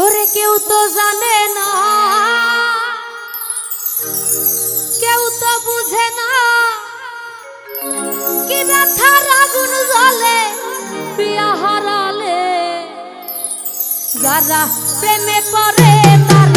ওরে কেউ তো জানে না। কেউ তো বুঝে না কি ব্যথার আগুন জলে বিয়া হারালে। যারা প্রেমে পড়ে, তারা